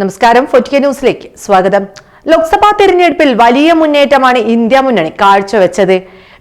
നമസ്കാരം. ഫൊറ്റിക്ക ന്യൂസിലേക്ക് സ്വാഗതം. ലോക്സഭാ തെരഞ്ഞെടുപ്പിൽ വലിയ മുന്നേറ്റമാണ് ഇന്ത്യ മുന്നണി കാഴ്ചവെച്ചത്.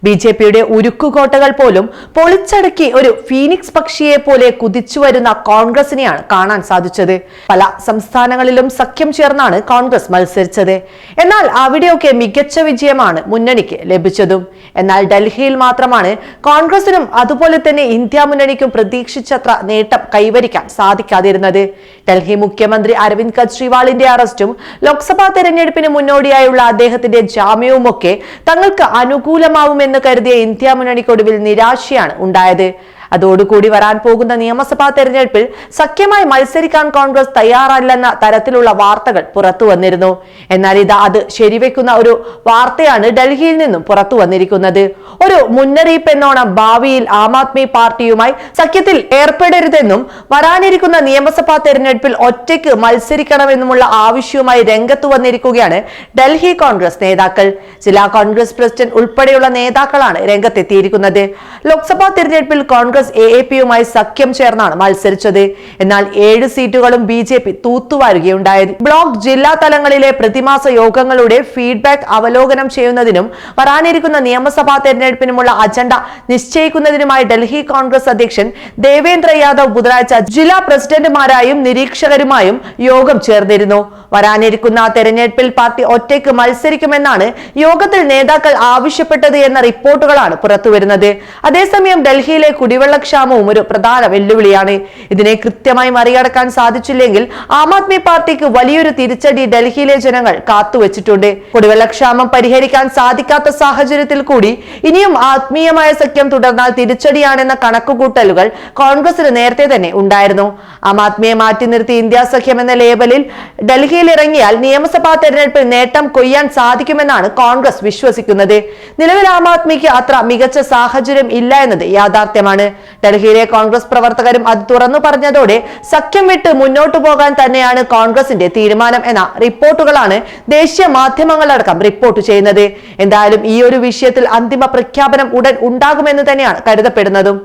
ബി ജെ പിയുടെ ഉരുക്കുകോട്ടകൾ പോലും പൊളിച്ചടക്കി ഒരു ഫീനിക്സ് പക്ഷിയെ പോലെ കുതിച്ചു വരുന്ന കോൺഗ്രസിനെയാണ് കാണാൻ സാധിച്ചത്. പല സംസ്ഥാനങ്ങളിലും സഖ്യം ചേർന്നാണ് കോൺഗ്രസ് മത്സരിച്ചത്. എന്നാൽ അവിടെയൊക്കെ മികച്ച വിജയമാണ് മുന്നണിക്ക് ലഭിച്ചതും. എന്നാൽ ഡൽഹിയിൽ മാത്രമാണ് കോൺഗ്രസിനും അതുപോലെ തന്നെ ഇന്ത്യ മുന്നണിക്കും പ്രതീക്ഷിച്ചത്ര നേട്ടം കൈവരിക്കാൻ സാധിക്കാതിരുന്നത്. ഡൽഹി മുഖ്യമന്ത്രി അരവിന്ദ് കെജ്രിവാളിന്റെ അറസ്റ്റും ലോക്സഭാ തെരഞ്ഞെടുപ്പിന് മുന്നോടിയായുള്ള അദ്ദേഹത്തിന്റെ ജാമ്യവുമൊക്കെ തങ്ങൾക്ക് അനുകൂലമാവുമെന്ന് കരുതിയ ഇന്ത്യ മുന്നണിക്കൊടുവിൽ നിരാശയാണ് ഉണ്ടായത്. അതോടുകൂടി വരാൻ പോകുന്ന നിയമസഭാ തെരഞ്ഞെടുപ്പിൽ സഖ്യമായി മത്സരിക്കാൻ കോൺഗ്രസ് തയ്യാറല്ലെന്ന തരത്തിലുള്ള വാർത്തകൾ പുറത്തു വന്നിരുന്നു. എന്നാൽ ഇത് അത് ശരിവെക്കുന്ന ഒരു വാർത്തയാണ് ഡൽഹിയിൽ നിന്നും പുറത്തു വന്നിരിക്കുന്നത്. ഒരു മുന്നറിയിപ്പ് എന്നോണം ഭാവിയിൽ ആം ആദ്മി പാർട്ടിയുമായി സഖ്യത്തിൽ ഏർപ്പെടരുതെന്നും വരാനിരിക്കുന്ന നിയമസഭാ തെരഞ്ഞെടുപ്പിൽ ഒറ്റയ്ക്ക് മത്സരിക്കണമെന്നുമുള്ള ആവശ്യവുമായി രംഗത്ത് വന്നിരിക്കുകയാണ് ഡൽഹി കോൺഗ്രസ് നേതാക്കൾ. ജില്ലാ കോൺഗ്രസ് പ്രസിഡന്റ് ഉൾപ്പെടെയുള്ള നേതാക്കളാണ് രംഗത്തെത്തിയിരിക്കുന്നത്. ലോക്സഭാ തെരഞ്ഞെടുപ്പിൽ കോൺഗ്രസ് എ എ പിയുമായി സഖ്യം ചേർന്നാണ് മത്സരിച്ചത്. എന്നാൽ ഏഴ് സീറ്റുകളും ബി ജെ പി തൂത്തുവാരുകയുണ്ടായത് ബ്ലോക്ക് ജില്ലാ തലങ്ങളിലെ പ്രതിമാസ യോഗങ്ങളുടെ ഫീഡ്ബാക്ക് അവലോകനം ചെയ്യുന്നതിനും വരാനിരിക്കുന്ന നിയമസഭാ തെരഞ്ഞെടുപ്പിനുമുള്ള അജണ്ട നിശ്ചയിക്കുന്നതിനുമായി ഡൽഹി കോൺഗ്രസ് അധ്യക്ഷൻ ദേവേന്ദ്ര യാദവ് ബുധനാഴ്ച ജില്ലാ പ്രസിഡന്റുമാരായും നിരീക്ഷകരുമായും യോഗം ചേർന്നിരുന്നു. വരാനിരിക്കുന്ന തെരഞ്ഞെടുപ്പിൽ പാർട്ടി ഒറ്റയ്ക്ക് മത്സരിക്കുമെന്നാണ് യോഗത്തിൽ നേതാക്കൾ ആവശ്യപ്പെട്ടത് എന്ന റിപ്പോർട്ടുകളാണ് പുറത്തുവരുന്നത്. അതേസമയം ഡൽഹിയിലെ കുടിവെള്ളക്ഷാമവും ഒരു പ്രധാന വെല്ലുവിളിയാണ്. ഇതിനെ കൃത്യമായി മറികടക്കാൻ സാധിച്ചില്ലെങ്കിൽ ആം ആദ്മി പാർട്ടിക്ക് വലിയൊരു തിരിച്ചടി ഡൽഹിയിലെ ജനങ്ങൾ കാത്തുവച്ചിട്ടുണ്ട്. കുടിവെള്ളക്ഷാമം പരിഹരിക്കാൻ സാധിക്കാത്ത സാഹചര്യത്തിൽ കൂടി ഇനിയും ആത്മീയമായ സഖ്യം തുടർന്നാൽ തിരിച്ചടിയാണെന്ന കണക്കുകൂട്ടലുകൾ കോൺഗ്രസിന് നേരത്തെ തന്നെ ഉണ്ടായിരുന്നു. ആം ആദ്മിയെ മാറ്റി നിർത്തി ഇന്ത്യ സഖ്യം എന്ന ലേബലിൽ ഡൽഹിയിൽ ഇറങ്ങിയാൽ നിയമസഭാ തെരഞ്ഞെടുപ്പിൽ നേട്ടം കൊയ്യാൻ സാധിക്കുമെന്നാണ് കോൺഗ്രസ് വിശ്വസിക്കുന്നത്. നിലവിൽ ആം ആദ്മിക്ക് അത്ര മികച്ച സാഹചര്യം ഇല്ല എന്നത് യാഥാർത്ഥ്യമാണ്. ഡൽഹിയിലെ കോൺഗ്രസ് പ്രവർത്തകരും അത് തുറന്നു പറഞ്ഞതോടെ സഖ്യം വിട്ട് മുന്നോട്ടു പോകാൻ തന്നെയാണ് കോൺഗ്രസിന്റെ തീരുമാനം എന്ന റിപ്പോർട്ടുകളാണ് ദേശീയ മാധ്യമങ്ങളടക്കം റിപ്പോർട്ട് ചെയ്യുന്നത്. എന്തായാലും ഈ ഒരു വിഷയത്തിൽ അന്തിമ പ്രഖ്യാപനം ഉടൻ ഉണ്ടാകുമെന്ന് തന്നെയാണ് കരുതപ്പെടുന്നതും.